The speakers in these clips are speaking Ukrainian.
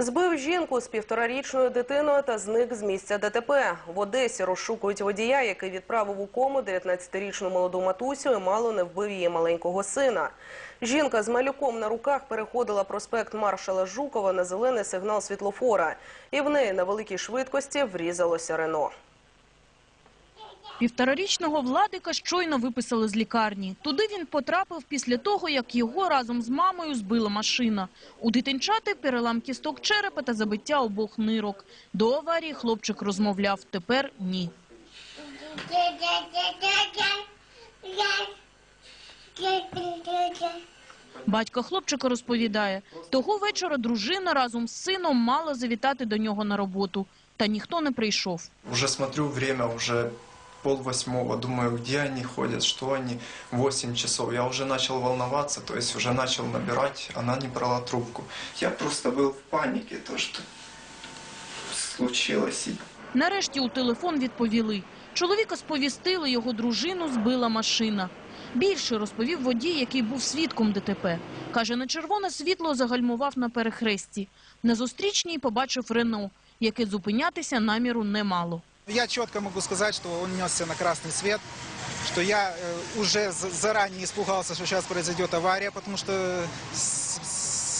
Збив жінку з півторарічною дитиною та зник з місця ДТП. В Одесі розшукують водія, який відправив у кому 19-річну молоду матусю і мало не вбив її маленького сина. Жінка з малюком на руках переходила проспект маршала Жукова на зелений сигнал світлофора. І в неї на великій швидкості врізалося Рено. Півторарічного Владика щойно виписали з лікарні. Туди він потрапив після того, як його разом з мамою збила машина. У дитинчати перелам кісток черепа та забиття обох нирок. До аварії хлопчик розмовляв, тепер ні. Батько хлопчика розповідає, того вечора дружина разом з сином мала завітати до нього на роботу. Та ніхто не прийшов. Уже смотрю время, уже пол восьмого, думаю, где они ходят, что они, 8 часов. Я уже начал волноваться, то есть уже начал набирать, она не брала трубку. Я просто был в панике, то, что случилось. Нарешті у телефон відповіли. Чоловіка сповістили, його дружину збила машина. Більше розповів водій, який був свідком ДТП. Каже, на червоне світло загальмував на перехресті. На зустрічній побачив Рено, яке зупинятися наміру не мало. Я четко могу сказать, что он несся на красный свет, что я э, уже заранее испугался, что сейчас произойдет авария, потому что с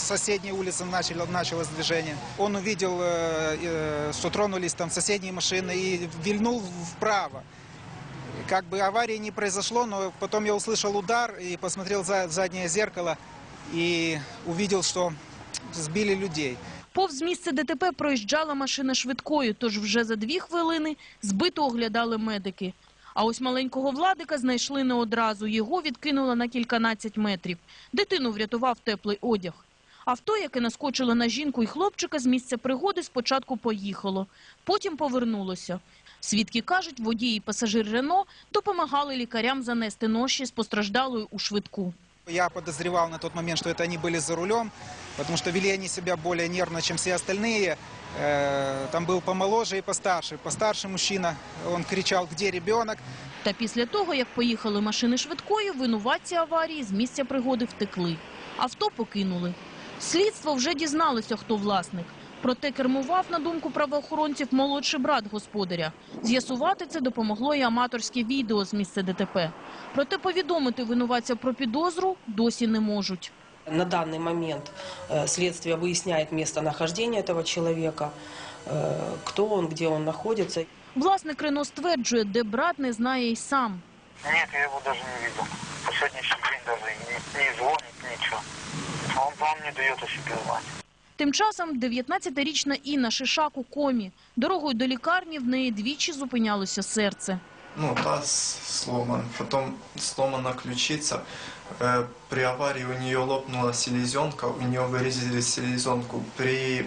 соседней улицы начало, началось движение. Он увидел, э, э, что тронулись там соседние машины и вильнул вправо. Как бы аварии не произошло, но потом я услышал удар и посмотрел за заднее зеркало и увидел, что сбили людей. Повз місце ДТП проїжджала машина швидкою, тож вже за дві хвилини збито оглядали медики. А ось маленького Владика знайшли не одразу. Його відкинуло на кільканадцять метрів. Дитину врятував теплий одяг. Авто, яке наскочило на жінку і хлопчика з місця пригоди, спочатку поїхало, потім повернулося. Свідки кажуть, водій і пасажир Рено допомагали лікарям занести ноші з постраждалою у швидку. Я подозревал на тот момент, что это они были за рулем, потому что вели они себя более нервно, чем все остальные. Э, Там был помоложе и постарше. Постарше мужчина, он кричал, где ребенок. Та після того, як поїхали машини швидкої, винуватці аварії з місця пригоди втекли. Авто покинули. Слідство вже дізналося, хто власник. Проте кермував, на думку правоохоронців, молодший брат господаря. З'ясувати це допомогло і аматорське відео з місця ДТП. Проте повідомити винуватця про підозру досі не можуть. На данный момент э, следствие выясняет местонахождение этого человека, э, кто он, где он находится. Власник Рено стверджує, де брат не знає й сам. Нет, я его даже не видел. По сегодняшний день даже не, не звонит, ничего. Он вам не дает о себе знать. Тим часом 19-річна Інна Шишак у комі. Дорогою до лікарні в неї двічі зупинялося серце. ну, таз сломан, потом сломана ключица. Э, При аварии у нее лопнула селезенка, у нее вырезали селезенку. При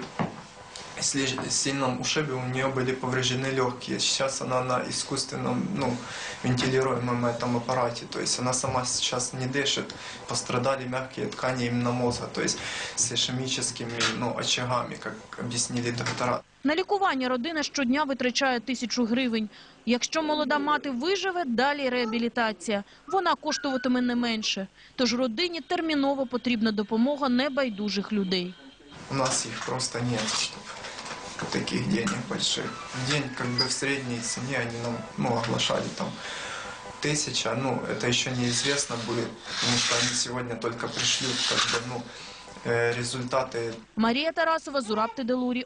сильном ушибе у нее были повреждены легкие. Сейчас она на искусственном, ну, вентилируемом этом аппарате. То есть она сама сейчас не дышит. Пострадали мягкие ткани именно мозга. То есть с ишемическими ну, очагами, как объяснили доктора. На лікування родина щодня витрачає тисячу гривень. Якщо молода мати виживе, далі реабілітація. Вона коштуватиме не менше. Тож родині терміново потрібна допомога небайдужих людей. У нас их просто нет, чтоб таких денег больших. В день как бы в средней цене они нам ну, оглашали там тысяча, ну это еще неизвестно будет, потому что они сегодня только пришлют как бы, ну, э, результаты Марія Тарасова, Зураб Теделурі.